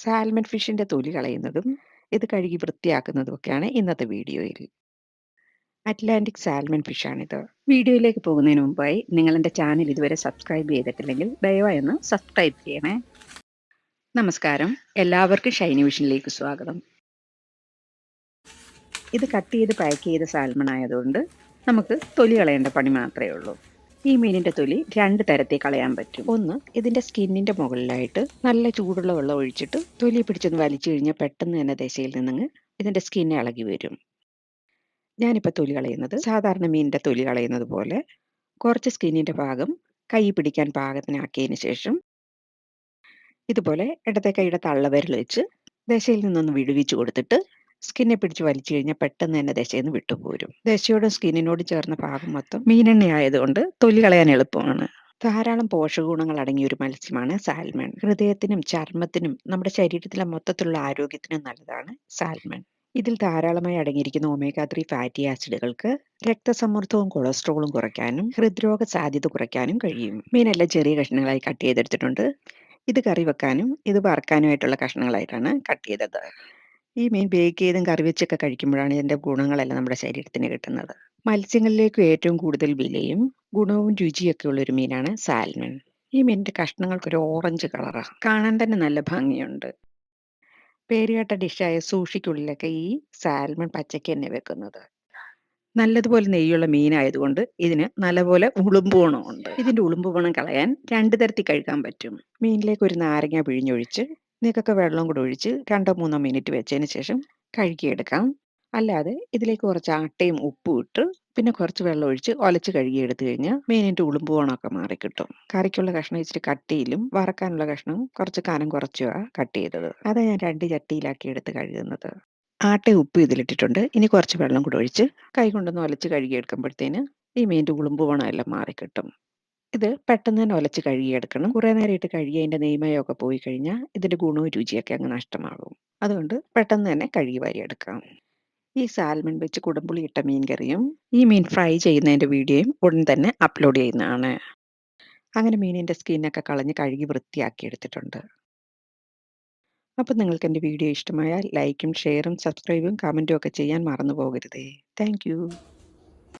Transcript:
Salmon ഫിഷിന്റെ തൊലി കളയുന്നതും ഇത് കഴുകി വൃത്തിയാക്കുന്നതും ഒക്കെയാണ് ഇന്നത്തെ വീഡിയോയിൽ. അറ്റ്ലാന്റിക് സാൽമൺ ഫിഷാണിത്. വീഡിയോയിലേക്ക് പോകുന്നതിന് മുമ്പായി നിങ്ങൾ എന്റെ ചാനൽ ഇതുവരെ സബ്സ്ക്രൈബ് ചെയ്തിട്ടില്ലെങ്കിൽ ദയവായി ഒന്ന് സബ്സ്ക്രൈബ് ചെയ്യണേ. നമസ്കാരം എല്ലാവർക്കും ഷൈനി വിഷനിലേക്ക് സ്വാഗതം. ഇത് കട്ട് ചെയ്ത് പാക്ക് ചെയ്ത സാൽമൺ ആയതുകൊണ്ട് നമുക്ക് തൊലി കളയേണ്ട പണി മാത്രമേ ഉള്ളൂ. ഈ മീനിന്റെ തൊലി രണ്ട് തരത്തിൽ കളയാൻ പറ്റും. ഒന്ന് ഇതിന്റെ സ്കിന്നിന്റെ മുകളിലായിട്ട് നല്ല ചൂടുള്ള വെള്ളം ഒഴിച്ചിട്ട് തൊലി പിടിച്ചൊന്ന് വലിച്ചു കഴിഞ്ഞാൽ പെട്ടെന്ന് തന്നെ ദശയിൽ നിന്നങ്ങ് ഇതിന്റെ സ്കിന്നെ ഇളകി വരും. ഞാനിപ്പോൾ തൊലി കളയുന്നത് സാധാരണ മീനിന്റെ തൊലി കളയുന്നത് പോലെ കുറച്ച് സ്കിന്നിന്റെ ഭാഗം കൈ പിടിക്കാൻ പാകത്തിനാക്കിയതിന് ശേഷം ഇതുപോലെ ഇടത്തെ കൈയുടെ തള്ളവരൽ വെച്ച് ദശയിൽ നിന്നൊന്ന് വിടുവിച്ച് കൊടുത്തിട്ട് സ്കിന്നെ പിടിച്ച് വലിച്ചു കഴിഞ്ഞാൽ പെട്ടെന്ന് തന്നെ ദശയിൽ നിന്ന് വിട്ടുപോരും. ദശയോടും സ്കിന്നിനോട് ചേർന്ന ഭാഗം മൊത്തം മീനെണ്ണ ആയതുകൊണ്ട് തൊലി കളയാൻ എളുപ്പമാണ്. ധാരാളം പോഷകഗുണങ്ങൾ അടങ്ങിയ ഒരു മത്സ്യമാണ് സാൽമൺ. ഹൃദയത്തിനും ചർമ്മത്തിനും നമ്മുടെ ശരീരത്തിലെ മൊത്തത്തിലുള്ള ആരോഗ്യത്തിനും നല്ലതാണ് സാൽമൺ. ഇതിൽ ധാരാളമായി അടങ്ങിയിരിക്കുന്ന ഒമേഗ ത്രീ ഫാറ്റി ആസിഡുകൾക്ക് രക്തസമ്മർദ്ദവും കൊളസ്ട്രോളും കുറയ്ക്കാനും ഹൃദ്രോഗ സാധ്യത കുറയ്ക്കാനും കഴിയും. മീനെല്ലാം ചെറിയ കഷ്ണങ്ങളായി കട്ട് ചെയ്തെടുത്തിട്ടുണ്ട്. ഇത് കറി വെക്കാനും ഇത് വറക്കാനുമായിട്ടുള്ള കഷ്ണങ്ങളായിട്ടാണ് കട്ട് ചെയ്തത്. ഈ മീൻ ബേക്ക് ചെയ്തും കറി വെച്ചൊക്കെ കഴിക്കുമ്പോഴാണ് ഇതിന്റെ ഗുണങ്ങളെല്ലാം നമ്മുടെ ശരീരത്തിന് കിട്ടുന്നത്. മത്സ്യങ്ങളിലേക്ക് ഏറ്റവും കൂടുതൽ വിലയും ഗുണവും രുചിയൊക്കെ ഉള്ള ഒരു മീനാണ് സാൽമൺ ഈ മീനിന്റെ കഷ്ണങ്ങൾക്ക് ഒരു ഓറഞ്ച് കളറാണ് കാണാൻ തന്നെ നല്ല ഭംഗിയുണ്ട്. പേരുകേട്ട ഡിഷായ സൂഷിക്കുള്ളിലൊക്കെ ഈ സാൽമൺ പച്ചയ്ക്ക് തന്നെ വെക്കുന്നത്. നല്ലതുപോലെ നെയ്യുള്ള മീനായതുകൊണ്ട് ഇതിന് നല്ലപോലെ ഉളുമ്പ് ഗുണമുണ്ട്. ഇതിന്റെ ഉളുമ്പ് ഗുണം കളയാൻ രണ്ട് തരത്തിൽ കഴുകാൻ പറ്റും. മീനിലേക്ക് ഒരു നാരങ്ങ പിഴിഞ്ഞൊഴിച്ച് ഇതിലേക്കൊക്കെ വെള്ളം കൂടെ ഒഴിച്ച് രണ്ടോ മൂന്നോ മിനിറ്റ് വെച്ചതിന് ശേഷം കഴുകിയെടുക്കാം. അല്ലാതെ ഇതിലേക്ക് കുറച്ച് ആട്ടയും ഉപ്പും ഇട്ട് പിന്നെ കുറച്ച് വെള്ളം ഒഴിച്ച് ഒലച്ച് കഴുകിയെടുത്തു കഴിഞ്ഞാൽ മീനിന്റെ മാറി മാറിക്കിട്ടും. കറിക്കുള്ള കഷ്ണം ഇച്ചിരി കട്ടിയിലും വറക്കാനുള്ള കഷ്ണം കുറച്ച് കനം കുറച്ചുമാണ് കട്ട് ചെയ്തത്. അതാണ് ഞാൻ രണ്ട് ചട്ടിയിലാക്കി എടുത്ത് കഴുകുന്നത്. ആട്ടയും ഉപ്പ് ഇതിലിട്ടിട്ടുണ്ട്. ഇനി കുറച്ച് വെള്ളം കൂടെ ഒഴിച്ച് കൈ കൊണ്ടൊന്ന് ഒലച്ച് കഴുകിയെടുക്കുമ്പോഴത്തേന് ഈ മീനിന്റെ ഉളുമ്പുകോണം എല്ലാം മാറിക്കിട്ടും. ഇത് പെട്ടെന്ന് തന്നെ ഒലച്ച് കഴുകിയെടുക്കണം. കുറേ നേരം ഇട്ട് കഴുകി അതിന്റെ നെയ്മയൊക്കെ പോയി കഴിഞ്ഞാൽ ഇതിന്റെ ഗുണവും രുചിയൊക്കെ അങ്ങ് നഷ്ടമാകും. അതുകൊണ്ട് പെട്ടെന്ന് തന്നെ കഴുകി വാരിയെടുക്കാം. ഈ സാൽമൺ വെച്ച് കുടംപുളി ഇട്ട മീൻ കറിയും ഈ മീൻ ഫ്രൈ ചെയ്യുന്നതിന്റെ വീഡിയോയും ഉടൻ തന്നെ അപ്ലോഡ് ചെയ്യുന്നതാണ്. അങ്ങനെ മീനിന്റെ സ്കിന്നൊക്കെ കളഞ്ഞ് കഴുകി വൃത്തിയാക്കി എടുത്തിട്ടുണ്ട്. അപ്പോൾ നിങ്ങൾക്ക് എന്റെ വീഡിയോ ഇഷ്ടമായാൽ ലൈക്കും ഷെയറും സബ്സ്ക്രൈബും കമന്റും ഒക്കെ ചെയ്യാൻ മറന്നു പോകരുതേ. താങ്ക്